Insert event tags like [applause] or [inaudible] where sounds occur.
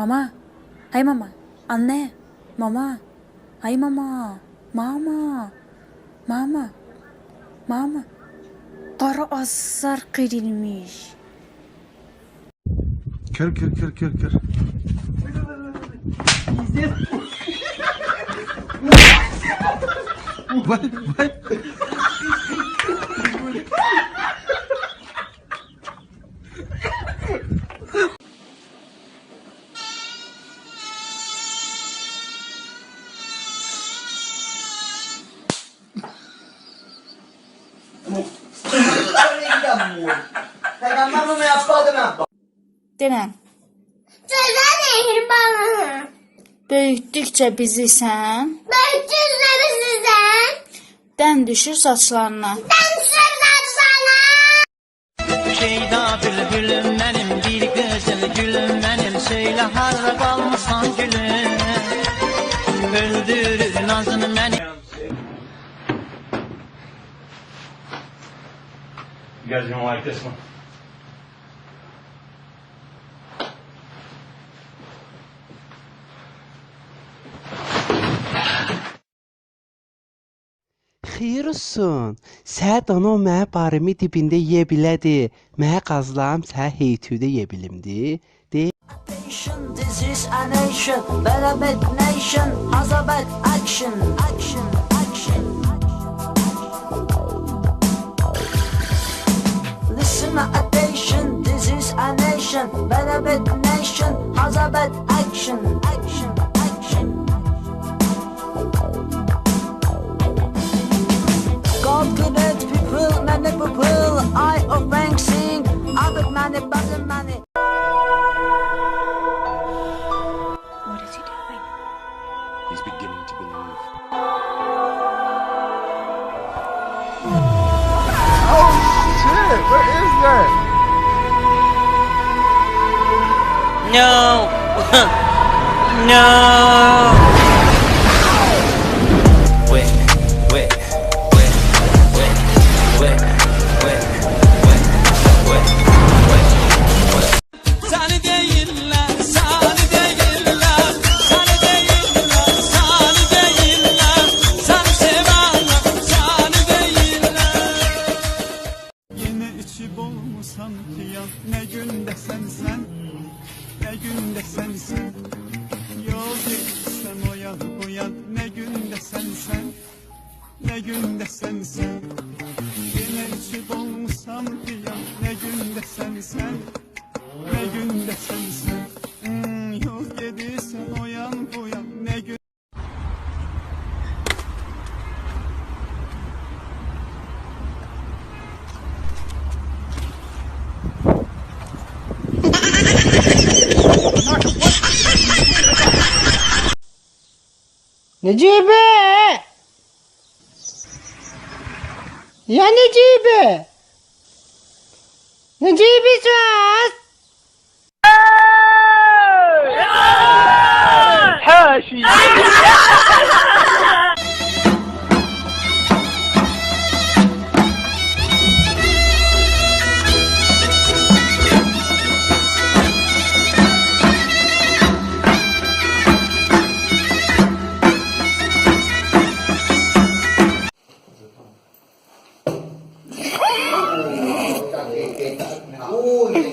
Mama. Ay mama. Anne. Mama. Ay mama. Mama. Mama. Mama. Kara azar kırılmış. Kır kır kır kır kır. İzle. Vay vay. Denən. Sözlər mehribanı. Böyütdükcə bizi sən. Böyütdükcə bizi sən. Dən düşür saçlarına. Dən düşür saçlarına. Şeyda bülbülüm mənim, bir gözəl gülüm mənim, söylə hara qalmısan gülüm. You guys gonna like this one? Xeyir olsun. Səhət ana mənə barımı dibində yeyə bilədi. Mənə qazlam səhə heytüdə yeyə bilimdi. De Nation, this is a nation Beraber nation, azabet action Action, action a nation Beraber nation, azabet action. Action, action. God create people, many people. I of rank sing. Other many, but many What is he doing? He's beginning to believe. No! [laughs] no! Wait, wait, wait, wait, wait, wait, wait, wait, wait. Seni değiller, seni değiller, seni değiller, değiller. Yine içi bol sanki yan Ne günde sen sen ne günde sensin Yol gitsem o yan bu yan. Ne günde sensen Ne günde sensen Yine içi dolmuşsam diyan ne günde sensen Ne günde sensen Necibe! Ya Necibe! Necibe sus! で、うん、い